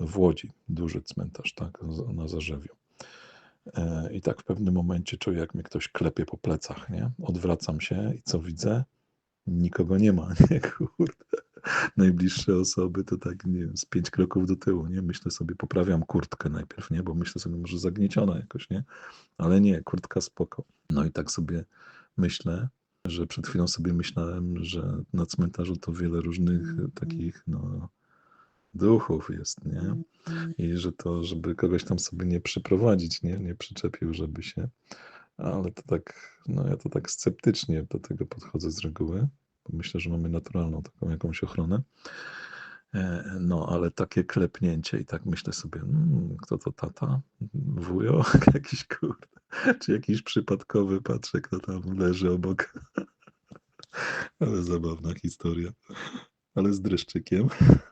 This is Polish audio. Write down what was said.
w Łodzi, duży cmentarz, tak, na Zarzewiu. E, I tak w pewnym momencie czuję, jak mnie ktoś klepie po plecach, nie? Odwracam się i co widzę? Nikogo nie ma, nie? Kurde. Najbliższe osoby to tak, nie wiem, z pięć kroków do tyłu, nie? Myślę sobie, poprawiam kurtkę najpierw, nie? Bo myślę sobie, może zagnieciona jakoś, nie? Ale nie, kurtka spoko. No i tak sobie myślę, że przed chwilą sobie myślałem, że na cmentarzu to wiele różnych takich, no, duchów jest, nie? I że to, żeby kogoś tam sobie nie przyprowadzić, nie? Nie przyczepił, żeby się. Ale to tak, no ja to tak sceptycznie do tego podchodzę z reguły, bo myślę, że mamy naturalną taką jakąś ochronę. E, No, ale takie klepnięcie i tak myślę sobie, mm, kto to tata? Wujo? Jakiś kurde. Czy jakiś przypadkowy, patrzę, kto tam leży obok. Ale zabawna historia. Ale z dreszczykiem.